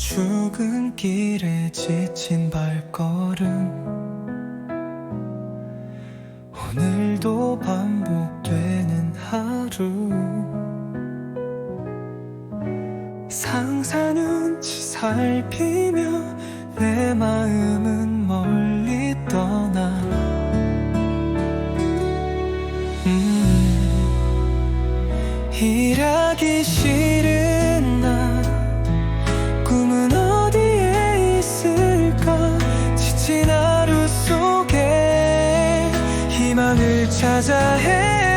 죽은 길에 지친 발걸음. 오늘도 반복되는 하루. 상사 눈치 살피며 내 마음은 멀리 떠나. 음, 일하기 싫 희망을 찾아 해.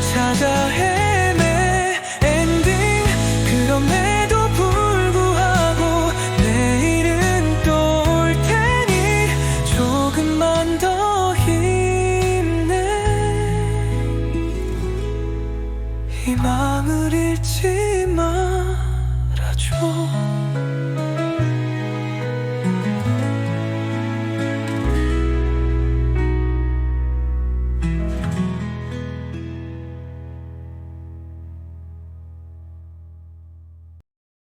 찾아 헤매 엔딩 그럼에도 불구하고 내일은 또 올 테니 조금만 더 힘내. 희망을 잃지 마.